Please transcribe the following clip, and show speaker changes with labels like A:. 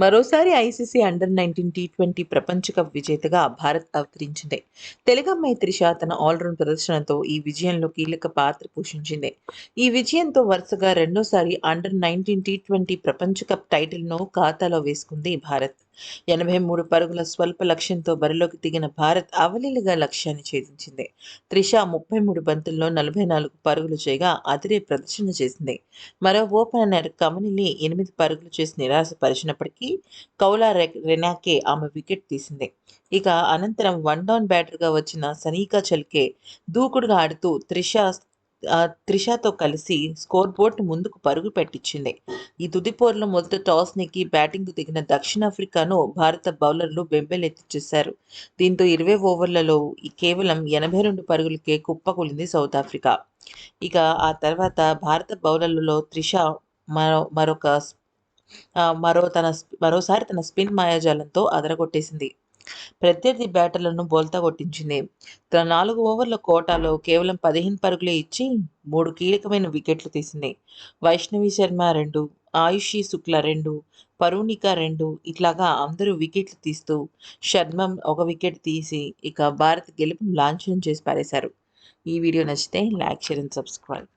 A: మరోసారి ICC under nineteen T twenty ప్రపంచ cup విజేతగా భారత్ అవతరించింది. తెలుగమ్మాయి త్రిష తన ఆల్రౌండ్ ప్రదర్శనతో ఈ విజయంలో కీలక పాత్ర పోషించింది. ఈ విజయంతో వరుసగా రెండోసారి అండర్ నైన్టీన్ టీ ట్వంటీ ప్రపంచ కప్ టైటిల్ను ఖాతాలో వేసుకుంది భారత్. ఎనభై మూడు పరుగుల స్వల్ప లక్ష్యంతో బరిలోకి దిగిన భారత్ అవలీలుగా లక్ష్యాన్ని ఛేదించింది. త్రిష ముప్పై మూడు బంతుల్లో నలభై నాలుగు పరుగులు చేయగా అదిరే ప్రదర్శన చేసింది. మరో ఓపెనర్ కమనిని ఎనిమిది పరుగులు చేసి నిరాశపరిచినప్పటికీ కౌలా రెనాకే ఆమె వికెట్ తీసింది. ఇక అనంతరం వన్ డౌన్ బ్యాటర్గా వచ్చిన సనీకా చల్కే దూకుడుగా ఆడుతూ త్రిష త్రిషతో కలిసి స్కోర్ బోర్డ్ ముందుకు పరుగు పెట్టించింది. ఈ తుది మొదట టాస్ నెక్కి బ్యాటింగ్ దిగిన దక్షిణాఫ్రికాను భారత బౌలర్లు బెంబేలెత్తిచ్చేశారు దీంతో ఇరవై ఓవర్లలో కేవలం ఎనభై రెండు పరుగులకే కుప్పకూలింది సౌత్ ఆఫ్రికా. ఇక ఆ తర్వాత భారత బౌలర్లలో త్రిష మరో మరొక మరో తన మరోసారి తన స్పిన్ మాయాజాలంతో అదరగొట్టేసింది. ప్రత్యర్థి బ్యాటర్లను బోల్తా కొట్టించింది. తన నాలుగు ఓవర్ల కోటాలో కేవలం పదిహేను పరుగులే ఇచ్చి మూడు కీలకమైన వికెట్లు తీసింది. వైష్ణవి శర్మ రెండు ఆయుషి శుక్ల రెండు పరుణిక రెండు ఇట్లాగా అందరూ వికెట్లు తీస్తూ శర్మ ఒక వికెట్ తీసి ఇక భారత్ గెలుపును లాంఛనం చేసి పారేశారు. ఈ వీడియో నచ్చితే లైక్ షేర్ అండ్ సబ్స్క్రైబ్.